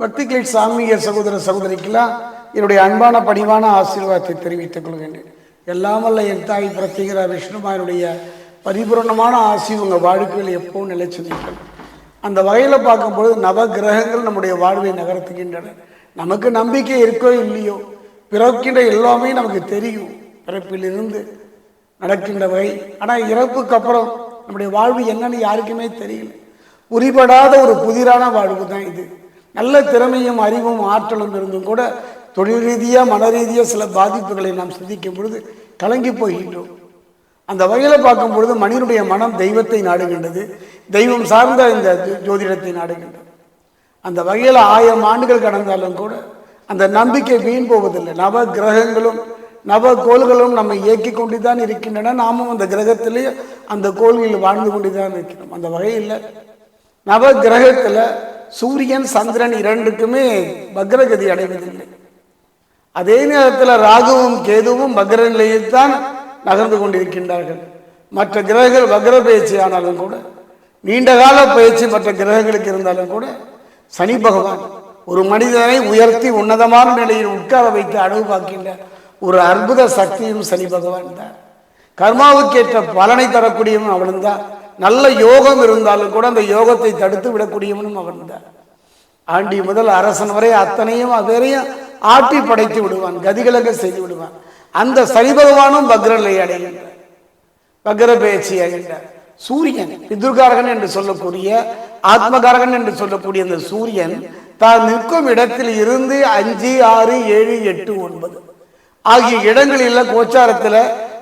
பக்திகள் சாமிய சகோதர சகோதரிக்கெல்லாம் என்னுடைய அன்பான பணிவான ஆசீர்வாதத்தை தெரிவித்துக் கொள்கின்றேன். எல்லாமல்ல என் தாய் பிரத்திகிற விஷ்ணுமாயனுடைய பரிபூரணமான ஆசி உங்கள் வாழ்க்கையில் எப்பவும் நிலைச்சு நிற்கும் அந்த வகையில் பார்க்கும்பொழுது நவ கிரகங்கள் நம்முடைய வாழ்வை நகர்த்துகின்றன. நமக்கு நம்பிக்கை இருக்கோ இல்லையோ பிறக்கின்ற எல்லாமே நமக்கு தெரியும். பிறப்பிலிருந்து நடக்கின்ற வகை. ஆனால் இறப்புக்கு அப்புறம் நம்முடைய வாழ்வு என்னன்னு யாருக்குமே தெரியல. உரிபடாத ஒரு புதிரான வாழ்வு தான் இது. நல்ல திறமையும் அறிவும் ஆற்றலும் இருந்தும் கூட தொழில் ரீதியாக மன ரீதியாக சில பாதிப்புகளை நாம் சிந்திக்கும் பொழுது கலங்கி போகின்றோம். அந்த வகையில் பார்க்கும் பொழுது மனிதனுடைய மனம் தெய்வத்தை நாடுகின்றது தெய்வம் சார்ந்த இந்த ஜோதிடத்தை நாடுகின்றது. அந்த வகையில் ஆயிரம் ஆண்டுகள் கடந்தாலும் கூட அந்த நம்பிக்கை வீண் போவதில்லை. நவ கிரகங்களும் நவ கோள்களும் நம்மை இயக்கி கொண்டு தான் இருக்கின்றன. நாமும் அந்த கிரகத்திலேயே அந்த கோள்களில் வாழ்ந்து கொண்டு தான் இருக்கிறோம் அந்த வகையில் நவ கிரகத்தில் சூரியன் சந்திரன் இரண்டுக்குமே பக்ரகதி அடைவதில்லை. அதே நேரத்தில் ராகுவும் கேதுவும் பக்ர நிலையில் தான் நகர்ந்து கொண்டிருக்கின்றார்கள். மற்ற கிரகங்கள் வக்ர பயிற்சி ஆனாலும் கூட நீண்ட கால பயிற்சி மற்ற கிரகங்களுக்கு இருந்தாலும் கூட சனி பகவான் ஒரு மனிதனை உயர்த்தி உன்னதமான நிலையில் உட்கார வைத்து அழகு பார்க்கின்ற ஒரு அற்புத சக்தியும் சனி பகவான் தான். கர்மாவுக்கேற்ற பலனை தரக்கூடியவன் அவனும் தான். நல்ல யோகம் இருந்தாலும் கூட அந்த யோகத்தை தடுத்து விடக்கூடியவனும் அவன் தான். ஆண்டி முதல் அரசன் வரை அத்தனையும் அவரையும் ஆட்டி படைத்து விடுவான் கதிகலக செய்து விடுவான். அந்த சனி பகவானும் பக்ரலை அடைகின்றார். பக்ர பேச்சு அடைகின்றார். சூரியன் பிதுர்காரகன் என்று சொல்லக்கூடிய ஆத்மகாரகன் என்று சொல்லக்கூடிய அந்த சூரியன் தான் நிற்கும் இடத்தில் இருந்து அஞ்சு ஆறு ஏழு எட்டு ஒன்பது. ஆகிய இடங்களில் கோச்சாரத்தில்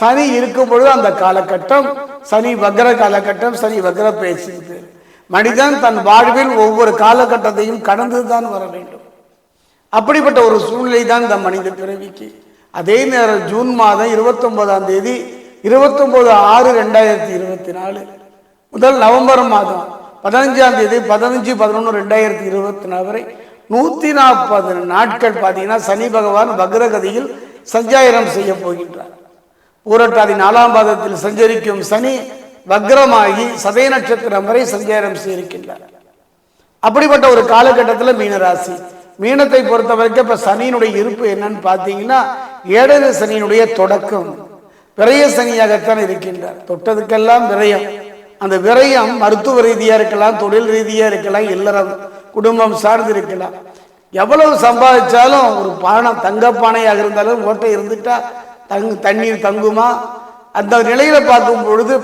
சனி இருக்கும் பொழுது அந்த காலகட்டம் சனி வக்ர காலகட்டம் சனி வக்ர பேச்சு பேர் மனிதன் தன் வாழ்வில் ஒவ்வொரு காலகட்டத்தையும் கடந்து தான் வர வேண்டும். அப்படிப்பட்ட ஒரு சூழ்நிலை தான் இந்த மனித பிறவிக்கு. அதே நேரம் ஜூன் மாதம் இருபத்தொன்பதாம் தேதி இருபத்தொன்பது ஆறு ரெண்டாயிரத்தி இருபத்தி நாலு முதல் நவம்பர் மாதம் பதினஞ்சாம் தேதி பதினஞ்சு பதினொன்று ரெண்டாயிரத்தி இருபத்தி நாலு வரை நூற்றி நாற்பது நாட்கள் பார்த்தீங்கன்னா சனி பகவான் வக்ரகதியில் சஞ்சாயனம் செய்ய போகின்றார். பூரட்டாதி நாலாம் பாதத்தில் சஞ்சரிக்கும் சனி வக்ரமாகி சதய நட்சத்திரம் வரை சஞ்சாரம் செய்திருக்கின்றார். அப்படிப்பட்ட ஒரு காலகட்டத்தில் மீனராசி. மீனத்தை பொறுத்த வரைக்கும் இப்ப சனியினுடைய இருப்பு என்னன்னு பார்த்தீங்கன்னா ஏழரை சனியினுடைய தொடக்கம். விரய சனியாகத்தான் இருக்கின்றார். தொட்டதுக்கெல்லாம் விரயம். அந்த விரயம் மருத்துவ ரீதியா இருக்கலாம் தொழில் ரீதியா இருக்கலாம் இல்லறம் குடும்பம் சார்ந்து இருக்கலாம். எவ்வளவு சம்பாதிச்சாலும் ஒரு பானை தங்க பானையாக இருந்தாலும் ஓட்டை இருந்துட்டா தங்கு தண்ணீர் தங்குமா? அந்த நிலையில பார்க்கும் பொழுது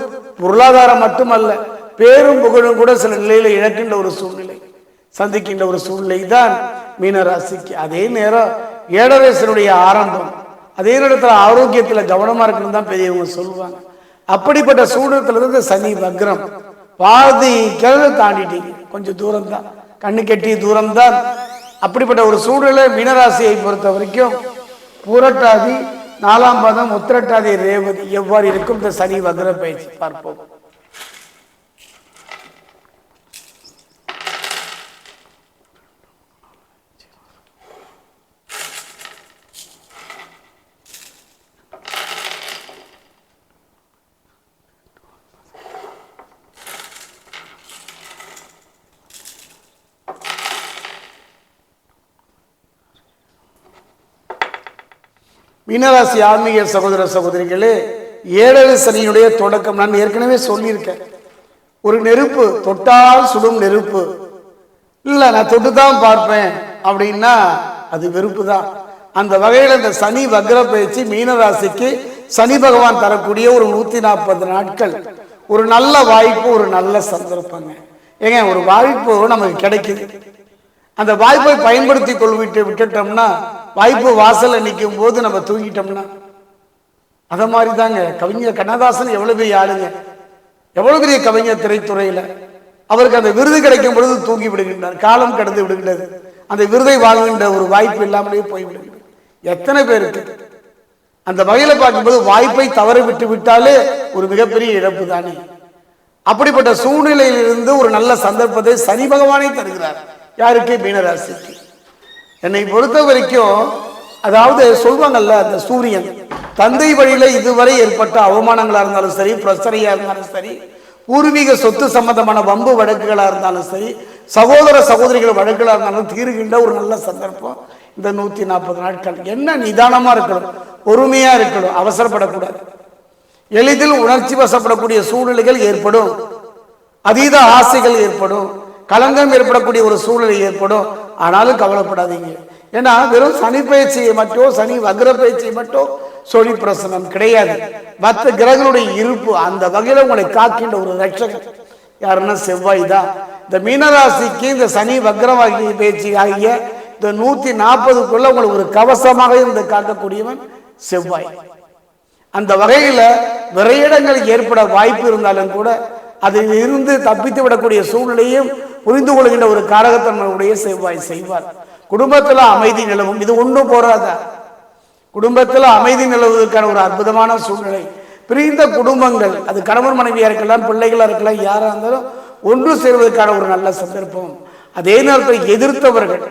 பொருளாதாரம் மட்டுமல்ல பேரும் புகழும் கூட சில நிலையில இழக்கின்ற ஒரு சூழ்நிலை சந்திக்கின்ற ஒரு சூழ்நிலை தான் மீனராசிக்கு. அதே நேரம் ஏழரசனுடைய ஆரம்பம் அதே நேரத்தில் ஆரோக்கியத்தில் கவனமாக இருக்குன்னு தான் பெரியவங்க சொல்லுவாங்க. அப்படிப்பட்ட சூழ்நிலத்தில் இருந்து சனி வக்ரம் பாதி கிழமை தாண்டிட்டீங்க கொஞ்சம் தூரம் தான் கண்ணு கெட்டிய தூரம் தான் அப்படிப்பட்ட ஒரு சூழ்நிலை மீனராசியை பொறுத்த வரைக்கும் புரட்டாதி நாலாம் பாதம் உத்திரட்டாதி ரேவதி. எவ்வாறு இருக்கும்? இந்த சனி வக்ர பயிற்சி பார்ப்போம். மீனராசி ஆன்மீக சகோதர சகோதரிகளே ஏழரை சனியினுடைய தொடக்கம் நான் ஏற்கனவே சொல்லியிருக்கேன். ஒரு நெருப்பு தொட்டால் சுடும் நெருப்பு. இல்லை நான் தொட்டு தான் பார்ப்பேன் அப்படின்னா அது வெறுப்பு தான் அந்த வகையில் இந்த சனி வக்ர பயிற்சி மீனராசிக்கு சனி பகவான் தரக்கூடிய ஒரு நூத்தி நாற்பது நாட்கள். ஒரு நல்ல வாய்ப்பு ஒரு நல்ல சந்தர்ப்பங்க. ஏங்க ஒரு வாய்ப்பு நமக்கு கிடைக்குது. அந்த வாய்ப்பை பயன்படுத்தி கொள்விட்டு விட்டுட்டோம்னா வாய்ப்பு வாசல்ல நிற்கும் போது நம்ம தூங்கிட்டோம்னா அத மாதிரி தாங்க கவிஞர் கண்ணதாசன் எவ்வளவு பெரிய ஆளுங்க. எவ்வளவு பெரிய கவிஞர் திரைத்துறையில. அவருக்கு அந்த விருது கிடைக்கும் பொழுது தூங்கி விடுகின்றார். காலம் கடந்து விடுகின்றது. அந்த விருதை வாங்குகின்ற ஒரு வாய்ப்பு இல்லாமலே போய் எத்தனை பேருக்கு? அந்த வகையில பார்க்கும்போது வாய்ப்பை தவற விட்டு விட்டாலே ஒரு மிகப்பெரிய இழப்பு தானே அப்படிப்பட்ட சூழ்நிலையிலிருந்து ஒரு நல்ல சந்தர்ப்பத்தை சனி பகவானை தருகிறார். யாருக்கு? மீனராசிக்கு. என்னை பொறுத்த வரைக்கும் அதாவது சொல்வாங்கல்ல அந்த சூரியன் தந்தை வழியில இதுவரை ஏற்பட்ட அவமானங்களா இருந்தாலும் சரி பிரச்சனையா இருந்தாலும் சரி பூர்வீக சொத்து சம்பந்தமான வம்பு வழக்குகளாக இருந்தாலும் சரி சகோதர சகோதரிகள் வழக்குகளாக இருந்தாலும் தீருகின்ற ஒரு நல்ல சந்தர்ப்பம் இந்த நூற்றி நாற்பது நாட்கள். என்ன நிதானமாக இருக்கணும் பொறுமையாக இருக்கணும் அவசரப்படக்கூடாது. எளிதில் உணர்ச்சி வசப்படக்கூடிய சூழ்நிலைகள் ஏற்படும். அதீத ஆசைகள் ஏற்படும். களங்கம் ஏற்படக்கூடிய ஒரு சூழ்நிலை ஏற்படும். ஆனாலும் கவலைப்படாதீங்க. ஏன்னா வெறும் சனி பயிற்சியை மட்டும் சனி வக்ர பயிற்சியை மட்டும் சொலி பிரசனம் கிடையாது. மற்ற கிரகங்களுடைய இருப்பு அந்த வகையில் உங்களை காக்கின்ற ஒரு ரட்சகன் யாருன்னா செவ்வாய் தான். இந்த மீனராசிக்கு இந்த சனி வக்ரவாகி பயிற்சி ஆகிய இந்த நூத்தி நாற்பதுக்குள்ள உங்களுக்கு ஒரு கவசமாக இருந்து காக்கக்கூடியவன் செவ்வாய். அந்த வகையில விரையிடங்கள் ஏற்பட வாய்ப்பு இருந்தாலும் கூட அதில் இருந்து தப்பித்து விடக்கூடிய சூழ்நிலையும் புரிந்து கொள்கின்ற ஒரு காரகத்தன்மையுடைய செவ்வாய் செய்வார். குடும்பத்தில் அமைதி நிலவும். இது ஒன்றும் போராதா குடும்பத்தில் அமைதி நிலவுவதற்கான ஒரு அற்புதமான சூழ்நிலை. பிரிந்த குடும்பங்கள் அது கணவன் மனைவியா இருக்கலாம் பிள்ளைகளாக இருக்கலாம் யாராக இருந்தாலும் ஒன்று சேர்வதற்கான ஒரு நல்ல சந்தர்ப்பம். அதே நேரத்தில் எதிர்த்தவர்கள்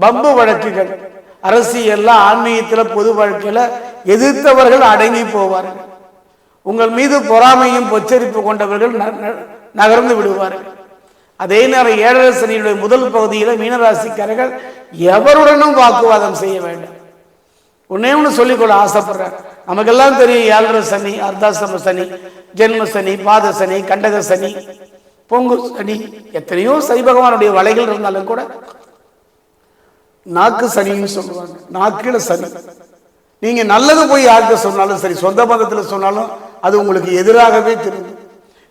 பம்பு வழக்குகள் அரசியல்ல ஆன்மீகத்தில் பொது வாழ்க்கையில எதிர்த்தவர்கள் அடங்கி போவார்கள். உங்கள் மீது பொறாமையும் பொச்சரிப்பு கொண்டவர்கள் ந- ந- நகர்ந்து விடுவார்கள். அதே நேரம் ஏழரை சனியுடைய முதல் பகுதியில் மீனராசிக்காரர்கள் எவருடனும் வாக்குவாதம் செய்ய வேண்டும். ஒன்னே ஒன்று சொல்லிக்கொள்ள ஆசைப்படுறேன். நமக்கெல்லாம் தெரியும் ஏழரை சனி அர்த்தாசிரம சனி ஜென்ம சனி பாத சனி கண்டக சனி பொங்கு சனி எத்தனையோ சனி பகவானுடைய வலைகள் இருந்தாலும் கூட நாக்கு சனின்னு சொல்லுவாங்க. நாக்கில சனி. நீங்க நல்லது போய் யாருக்கு சொன்னாலும் சரி சொந்த பந்தத்துல சொன்னாலும் அது உங்களுக்கு எதிராகவே தெரியும்.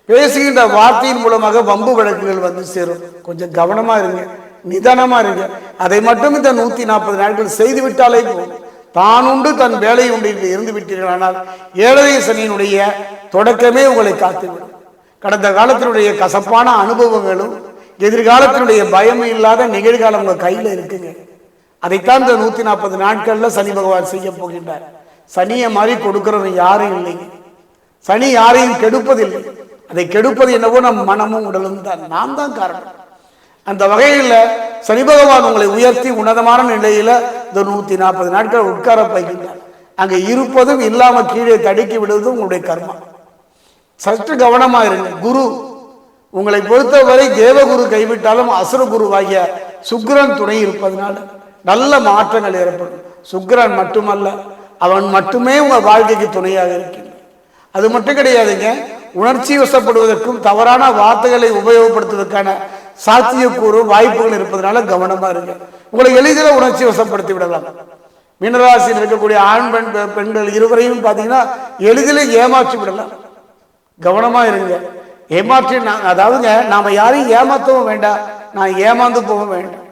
பேசுகின்ற வார்த்தையின் மூலமாக வம்பு வழக்குகள் வந்து சேரும். கொஞ்சம் கவனமா இருங்க நிதானமா இருங்க. அதை மட்டும் இந்த நூத்தி நாற்பது நாட்கள் செய்து விட்டாலே போதும். தான் உண்டு தன் வேலை உண்டு என்று இருந்து விட்டீர்களானால் ஏழரை சனியினுடைய தொடக்கமே உங்களை காத்துவிடும். கடந்த காலத்தினுடைய கசப்பான அனுபவங்களும் எதிர்காலத்தினுடைய பயம் இல்லாத நிகழ்காலம் உங்க கையில இருக்குங்க. அதைத்தான் இந்த நூத்தி நாற்பது நாட்கள்ல சனி பகவான் செய்ய போகின்றார். சனியை மாதிரி கொடுக்கிறவன் யாரும் இல்லைங்க. சனி யாரையும் கெடுப்பதில்லை. அதை கெடுப்பது என்னவோ நம் மனமும் உடலும் தான். நாம் தான் காரணம். அந்த வகையில் சனி பகவான் உங்களை உயர்த்தி உன்னதமான நிலையில இந்த நூத்தி நாற்பது நாட்கள் உட்கார வைக்கின்றார். அங்க இருப்பதும் இல்லாம கீழே தடுக்கி விடுவதும் உங்களுடைய கர்மா. சற்று கவனமா இருங்க. குரு உங்களை பொறுத்தவரை தேவகுரு கைவிட்டாலும் அசுர குருவாகிய சுக்கிரன் துணை இருப்பதனால நல்ல மாற்றங்கள் ஏற்படும். சுக்ரன் மட்டுமல்ல அவன் மட்டுமே உங்க வாழ்க்கைக்கு துணையாக இருக்கின்றான். அது மட்டும் கிடையாதுங்க. உணர்ச்சி வசப்படுவதற்கும் தவறான வார்த்தைகளை உபயோகப்படுத்துவதற்கான சாத்தியக்கூறு வாய்ப்புகள் இருப்பதனால கவனமா இருங்க. உங்களை எளிதில் உணர்ச்சி வசப்படுத்தி விடலாம். மீனராசியில் இருக்கக்கூடிய ஆண் பெண் பெண்கள் இருவரையும் பார்த்தீங்கன்னா எளிதில் ஏமாற்றி விடலாம். கவனமா இருங்க. ஏமாற்றி அதாவதுங்க நாம யாரையும் ஏமாற்றவும் வேண்டாம். நான் ஏமாந்து போக வேண்டாம்.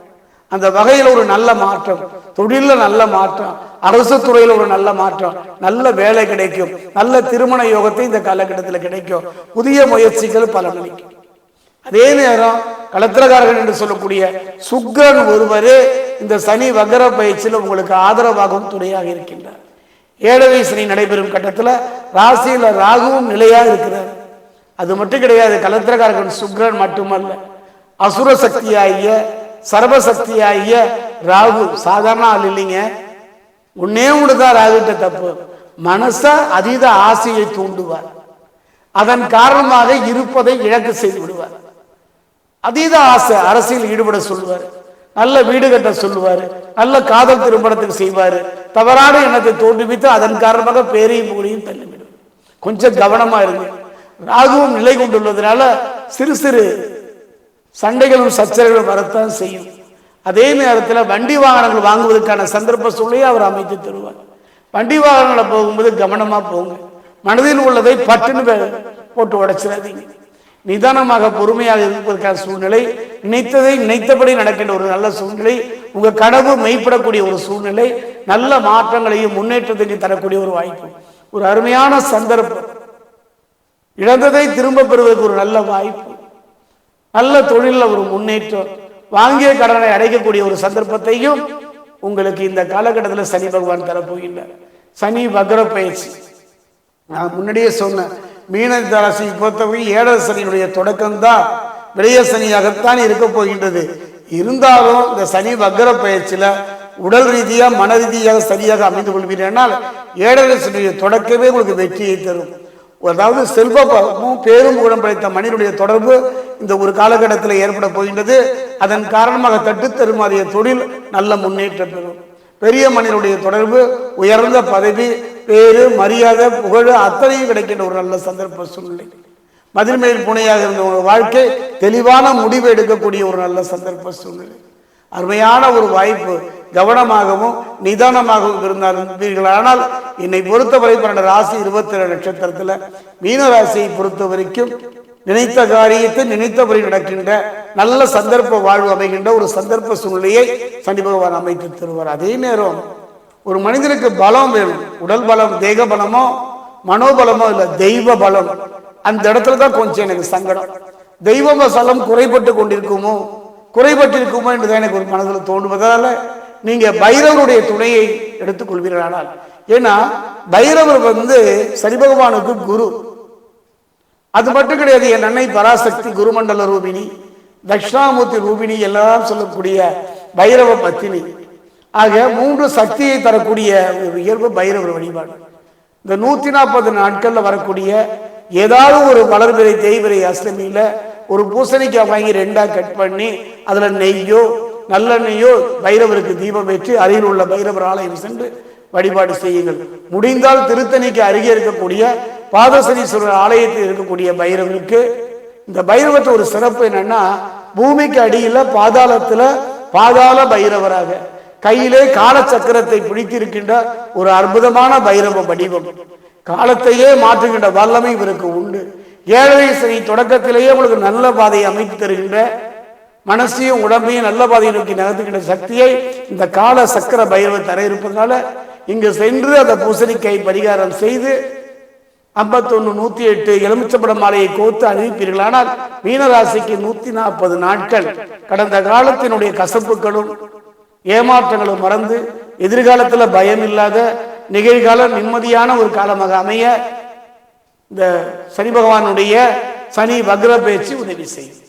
அந்த வகையில் ஒரு நல்ல மாற்றம். தொழிலில் நல்ல மாற்றம். அரசு துறையில் ஒரு நல்ல மாற்றம். நல்ல வேலை கிடைக்கும். நல்ல திருமண யோகத்தை இந்த காலகட்டத்தில் கிடைக்கும். புதிய முயற்சிகள் பலனளிக்கும். அதே நேரம் களத்திரகாரர்கள் என்று சொல்லக்கூடிய சுக்கரன் ஒருவரே இந்த சனி வகர பயிற்சியில் உங்களுக்கு ஆதரவாகவும் துணையாக இருக்கின்றார். ஏழரை சனி நடைபெறும் கட்டத்தில் ராசியில் ராகுவும் நிலையாக இருக்கிறார். அது மட்டும் கிடையாது களத்திரகாரகன் சுக்ரன் மட்டுமல்ல. அசுர சக்தியாகிய சர்வசக்தியாகிய ராகு. சாதாரண ஆள் இல்லைங்க. ஒன்னே தான் ராகுட்ட தப்பு. மனச அதீத ஆசையை தூண்டுவார். அதன் காரணமாக இருப்பதை இழக்க செய்து விடுவார் அதீத ஆசை அரசியல் ஈடுபட சொல்லுவார். நல்ல வீடு கட்ட சொல்லுவார். நல்ல காதல் திருமணத்துக்கு செய்வார். தவறான எண்ணத்தை தோற்றுவித்து அதன் காரணமாக பேரையும் புகழையும் தள்ளிவிடும் கொஞ்சம் கவனமா இருங்க. ராகுவும் நிலை கொண்டுள்ளதுனால சிறு சிறு சண்டைகளும் சச்சரவுகளும் வரத்தான் செய்யும். அதே நேரத்தில் வண்டி வாகனங்கள் வாங்குவதற்கான சந்தர்ப்ப சூழலையும் அவர் அமைத்து தருவார். வண்டி வாகனங்களை போகும்போது கவனமாக போங்க. மனதில் உள்ளதை பட்டுன்னு போட்டு உடைச்சிடாதீங்க. நிதானமாக பொறுமையாக இருப்பதற்கான சூழ்நிலை நினைத்ததை நினைத்தபடி நடக்கின்ற ஒரு நல்ல சூழ்நிலை உங்கள் கனவு மெய்ப்படக்கூடிய ஒரு சூழ்நிலை நல்ல மாற்றங்களையும் முன்னேற்றத்தையும் தரக்கூடிய ஒரு வாய்ப்பு. ஒரு அருமையான சந்தர்ப்பம். இழந்ததை திரும்ப பெறுவதற்கு ஒரு நல்ல வாய்ப்பு. நல்ல தொழிலில் ஒரு முன்னேற்றம். வாங்கிய கடனை அடைக்கக்கூடிய ஒரு சந்தர்ப்பத்தையும் உங்களுக்கு இந்த காலகட்டத்தில் சனி பகவான் தரப்போகின்றார். சனி வக்ர பயிற்சி. நான் முன்னாடியே சொன்னேன் மீன ராசி பொறுத்தவரை ஏழரை சனியினுடைய தொடக்கம்தான் விளைய சனியாகத்தான் இருக்க போகின்றது. இருந்தாலும் இந்த சனி வக்ர பயிற்சியில் உடல் ரீதியாக மன ரீதியாக சரியாக அமைந்து கொள்வீர்கள் ஏழரை சனியுடைய தொடக்கமே உங்களுக்கு வெற்றியை தரும். அதாவது செல்வமும் பேரும் குணம் படைத்த மனிதனுடைய தொடர்பு இந்த ஒரு காலகட்டத்தில் ஏற்பட போகின்றது. அதன் காரணமாக தட்டு தருமாறிய தொழில் நல்ல முன்னேற்றம் பெறும். பெரிய மனிதனுடைய தொடர்பு உயர்ந்த பதவி பேரு மரியாதை புகழ் அத்தனையும் கிடைக்கின்ற ஒரு நல்ல சந்தர்ப்ப சூழ்நிலை. மதில்மேல் புனையாக இருந்த ஒரு வாழ்க்கை தெளிவான முடிவு எடுக்கக்கூடிய ஒரு நல்ல சந்தர்ப்ப சூழ்நிலை. அருமையான ஒரு வாய்ப்பு கவனமாகவும் நிதானமாகவும் இருந்தார்கள் ஆனால் என்னை பொறுத்தவரை பன்னெண்டு ராசி இருபத்தி ஏழு நட்சத்திரத்துல மீன ராசியை பொறுத்த வரைக்கும் நினைத்த காரியத்தை நினைத்தபடி நடக்கின்ற நல்ல சந்தர்ப்ப வாழ்வு அமைகின்ற ஒரு சந்தர்ப்ப சூழ்நிலையை சனி பகவான் அமைத்து தருவார். அதே நேரம் ஒரு மனிதனுக்கு பலம் வேணும். உடல் பலம் தேக பலமோ மனோபலமோ இல்லை தெய்வ பலம். அந்த இடத்துல தான் கொஞ்சம் எனக்கு சங்கடம். தெய்வ பலம் குறைபட்டு கொண்டிருக்குமோ குறைபட்டிருக்குமோ என்றுதான் எனக்கு ஒரு மனதில் தோன்றுவதால நீங்க பைரவருடைய துணையை எடுத்துக்கொள்வீர்களானால். ஏன்னா பைரவர் வந்து சனி பகவானுக்கு குரு. அது மட்டும் கிடையாது என் அன்னை பராசக்தி குருமண்டல ரூபினி தட்சிணாமூர்த்தி ரூபினி எல்லாம் சொல்லக்கூடிய பைரவ பத்தினி. ஆக மூன்று சக்தியை தரக்கூடிய ஒரு இயல்பு பைரவர் வழிபாடு. இந்த நூத்தி நாற்பது நாட்கள்ல வரக்கூடிய ஏதாவது ஒரு வளர்பிறை தேய்பிறை அஷ்டமியில் ஒரு பூசணிக்காய் வாங்கி ரெண்டா கட் பண்ணி அதுல நெய்யோ நல்லெண்ணெய்யோ பைரவருக்கு தீபம் ஏற்றி அருகில் உள்ள பைரவர் ஆலயம் சென்று வழிபாடு செய்யுங்கள். முடிந்தால் திருத்தணிக்கு அருகே இருக்கக்கூடிய பாதசனீஸ்வரர் ஆலயத்தில் இருக்கக்கூடிய பைரவருக்கு இந்த பைரவத்தை ஒரு சிறப்பு என்னன்னா பூமிக்கு அடியில் பாதாளத்தில் பாதாள பைரவராக கையிலே காலச்சக்கரத்தை பிடித்திருக்கின்ற ஒரு அற்புதமான பைரவ வடிவம். காலத்தையே மாற்றுகின்ற வல்லமை இவருக்கு உண்டு. ஏழரை சனி தொடக்கத்திலேயே உங்களுக்கு நல்ல பாதையை அமைத்து தருகின்ற மனசையும் உடம்பையும் நல்ல பாதையை நோக்கி நகர்த்துகின்ற சக்தியை இந்த கால சக்கர பைரவர் தர இருப்பதனால இங்கு சென்று அந்த பூசணிக்கை பரிகாரம் செய்து ஐம்பத்தொன்னு நூத்தி எட்டு எலுமிச்சப்பட மாலையை கோத்து அணிவிப்பீர்கள் ஆனால் மீனராசிக்கு நூத்தி நாற்பது நாட்கள். கடந்த காலத்தினுடைய கசப்புகளும் ஏமாற்றங்களும் மறந்து எதிர்காலத்துல பயம் இல்லாத நிகழ்கால நிம்மதியான ஒரு காலமாக அமைய இந்த சனி பகவானுடைய சனி வக்ர பேச்சு உதவி செய்யும்.